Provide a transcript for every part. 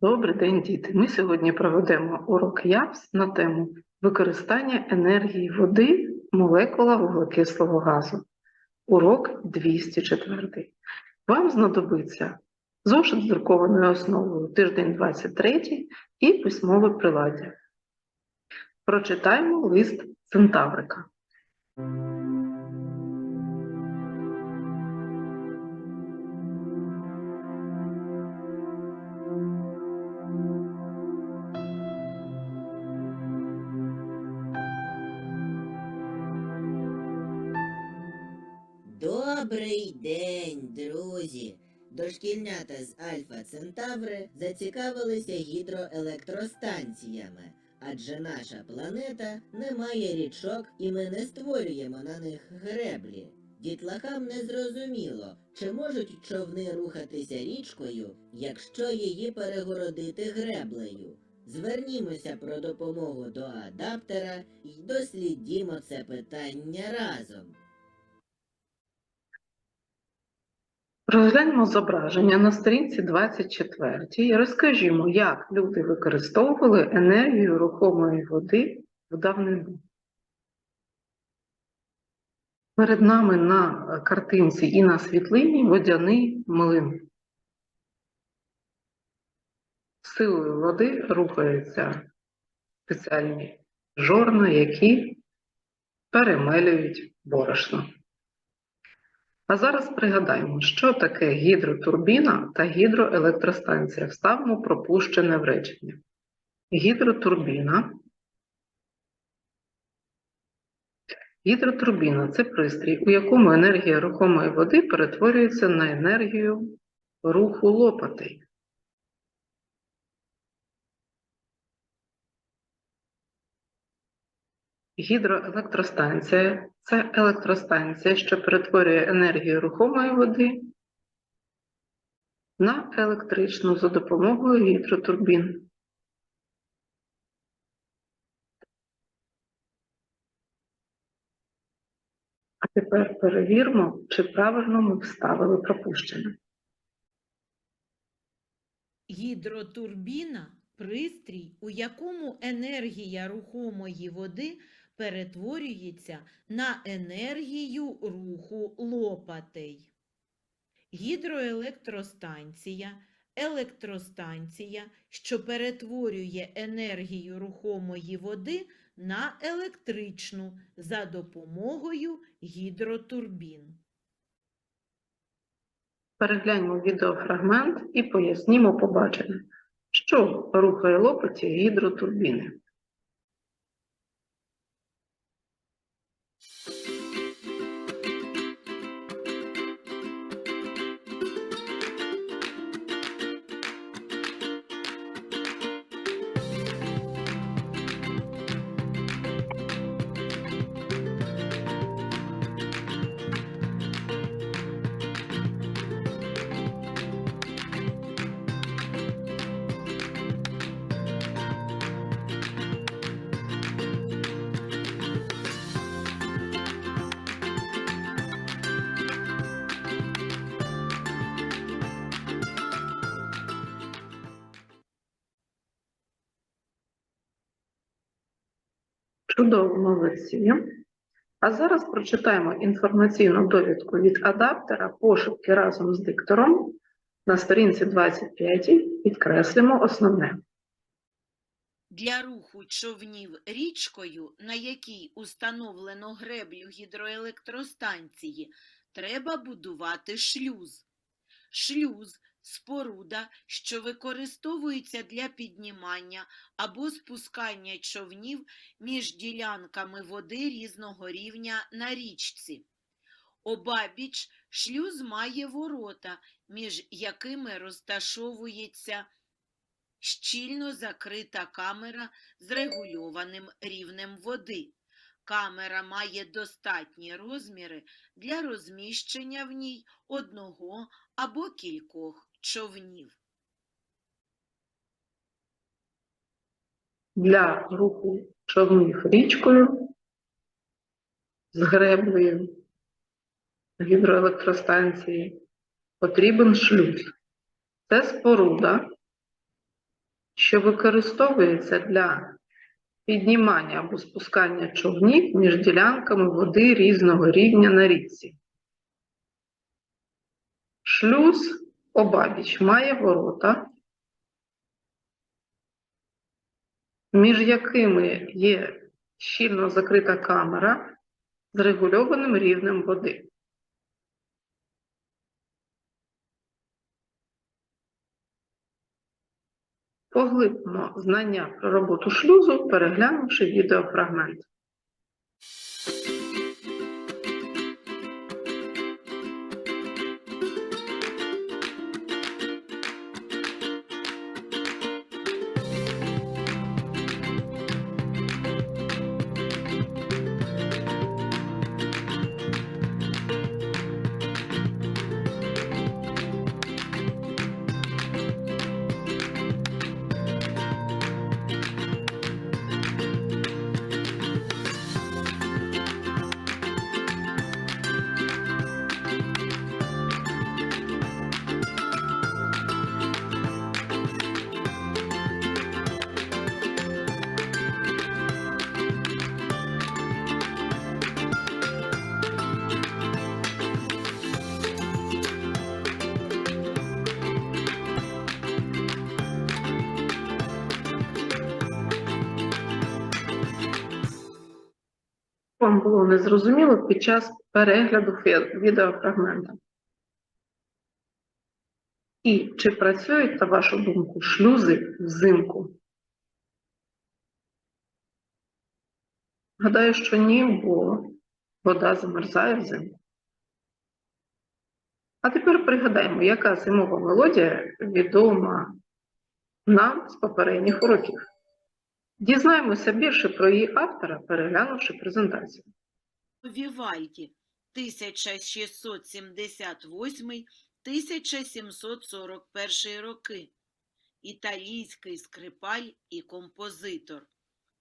Добрий день, діти. Ми сьогодні проведемо урок ЯПС на тему використання енергії води в молекулах вуглекислого газу. Урок 204. Вам знадобиться зошит з друкованою основою тиждень 23 і письмове приладдя. Прочитаємо лист Центаврика. Добрий день, друзі! Дошкільнята з Альфа Центаври зацікавилися гідроелектростанціями, адже наша планета не має річок і ми не створюємо на них греблі. Дітлахам не зрозуміло, чи можуть човни рухатися річкою, якщо її перегородити греблею. Звернімося про допомогу до адаптера і дослідімо це питання разом. Розгляньмо зображення на сторінці 24 і розкажімо, як люди використовували енергію рухомої води в давнину. Перед нами на картинці і на світлині водяний млин. Силою води рухаються спеціальні жорна, які перемелюють борошно. А зараз пригадаємо, що таке гідротурбіна та гідроелектростанція. Вставимо пропущене в речення. Гідротурбіна. Гідротурбіна це пристрій, у якому енергія рухомої води перетворюється на енергію руху лопатей. Гідроелектростанція це електростанція, що перетворює енергію рухомої води на електричну за допомогою гідротурбін. А тепер перевіримо, чи правильно ми вставили пропущене. Гідротурбіна пристрій, у якому енергія рухомої води перетворюється на енергію руху лопатей. Гідроелектростанція електростанція, що перетворює енергію рухомої води на електричну за допомогою гідротурбін. Перегляньмо відеофрагмент і пояснімо побачене, що рухає лопаті гідротурбіни. Чудово, молодці. А зараз прочитаємо інформаційну довідку від адаптера пошуки разом з диктором на сторінці 25 підкреслимо основне. Для руху човнів річкою, на якій установлено греблю гідроелектростанції, треба будувати шлюз. Шлюз – споруда, що використовується для піднімання або спускання човнів між ділянками води різного рівня на річці. Обабіч шлюз має ворота, між якими розташовується щільно закрита камера з регульованим рівнем води. Камера має достатні розміри для розміщення в ній одного або кількох човнів. Для руху човнів річкою з греблею гідроелектростанції потрібен шлюз. Це споруда, що використовується для піднімання або спускання човнів між ділянками води різного рівня на річці. Шлюз обабіч має ворота, між якими є щільно закрита камера з регульованим рівнем води. Поглибимо знання про роботу шлюзу, переглянувши відеофрагмент. Вам було незрозуміло під час перегляду відеофрагмента. І чи працюють, на вашу думку, шлюзи взимку? Гадаю, що ні, бо вода замерзає взимку. А тепер пригадаємо, яка зимова мелодія відома нам з попередніх уроків. Дізнаємося більше про її автора, переглянувши презентацію. Вівальді 1678-1741 роки. Італійський скрипаль і композитор.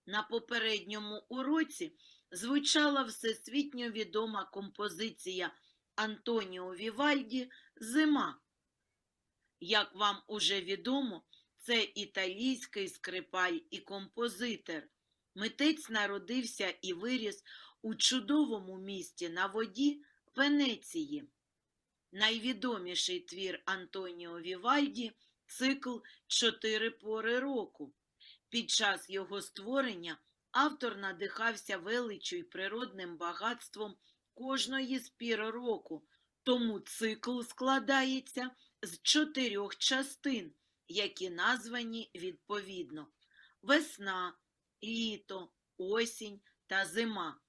На попередньому уроці звучала всесвітньо відома композиція Антоніо Вівальді Зима. Як вам уже відомо, це італійський скрипаль і композитор. Митець народився і виріс у чудовому місті на воді Венеції. Найвідоміший твір Антоніо Вівальді цикл Чотири пори року. Під час його створення автор надихався величчю й природним багатством кожної з пір року, тому цикл складається з чотирьох частин, які названі відповідно весна, літо, осінь та зима.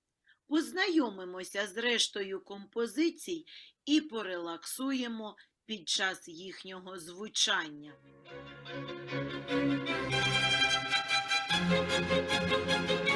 Познайомимося з рештою композицій і порелаксуємо під час їхнього звучання. Музика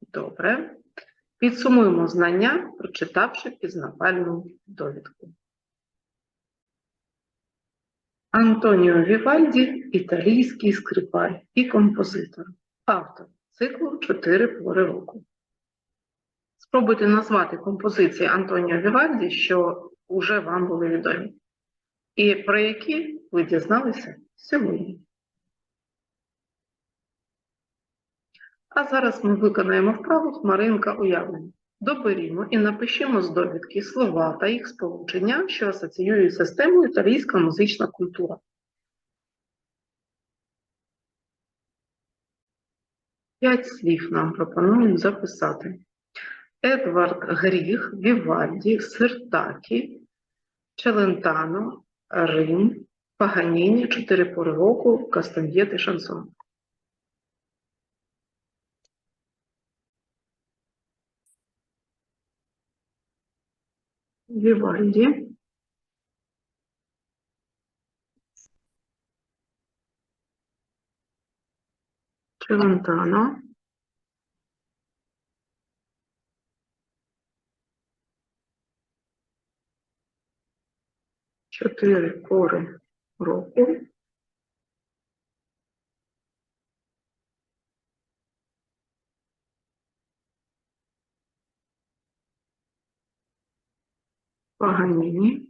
Добре. Підсумуємо знання, прочитавши пізнавальну довідку. Антоніо Вівальді – італійський скрипаль і композитор, автор циклу «Чотири пори року». Спробуйте назвати композиції Антоніо Вівальді, що вже вам були відомі, і про які ви дізналися сьогодні. А зараз ми виконаємо вправу хмаринка уявлення. Доберімо і напишімо з довідки слова та їх сполучення, що асоціюються з темою італійська музична культура. П'ять слів нам пропонують записати. Едвард Гріх, Вівальді, Сертакі, Челентано, Рим, Паганіні, Чотири пори року, Кастаньєт і Шансон. Вівальді. Челентано. Чотири пори року. Паганіні.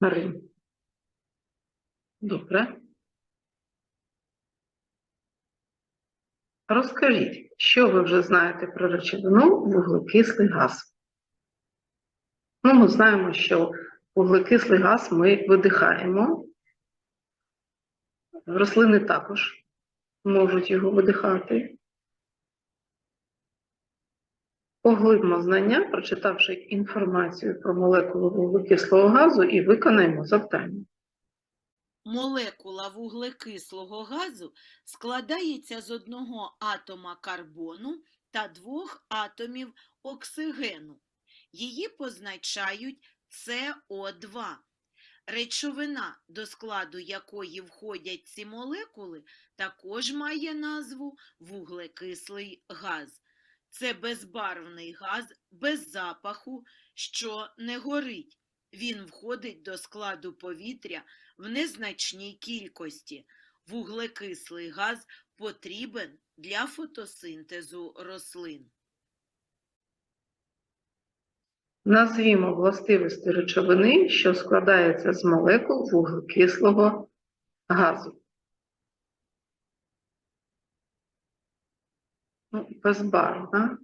Рим. Добре. Розкажіть, що ви вже знаєте про речовину вуглекислий газ? Ну, ми знаємо, що вуглекислий газ ми видихаємо. Рослини також можуть його видихати. Поглибимо знання, прочитавши інформацію про молекулу вуглекислого газу і виконаємо завдання. Молекула вуглекислого газу складається з одного атома карбону та двох атомів оксигену. Її позначають СО2. Речовина, до складу якої входять ці молекули, також має назву вуглекислий газ. Це безбарвний газ без запаху, що не горить. Він входить до складу повітря в незначній кількості. Вуглекислий газ потрібен для фотосинтезу рослин. Назвімо властивості речовини, що складається з молекул вуглекислого газу. Ну, безбарвна.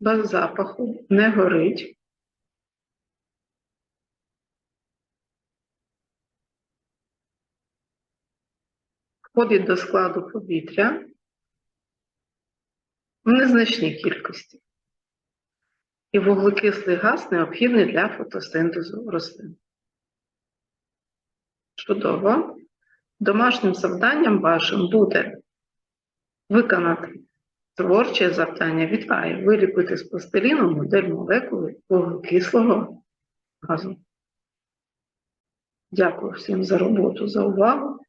Без запаху, не горить. Входить до складу повітря в незначній кількості. І вуглекислий газ необхідний для фотосинтезу рослин. Чудово. Домашнім завданням вашим буде виконати творче завдання від АІ, виліпити з пластиліну модель молекули вуглекислого газу. Дякую всім за роботу, за увагу.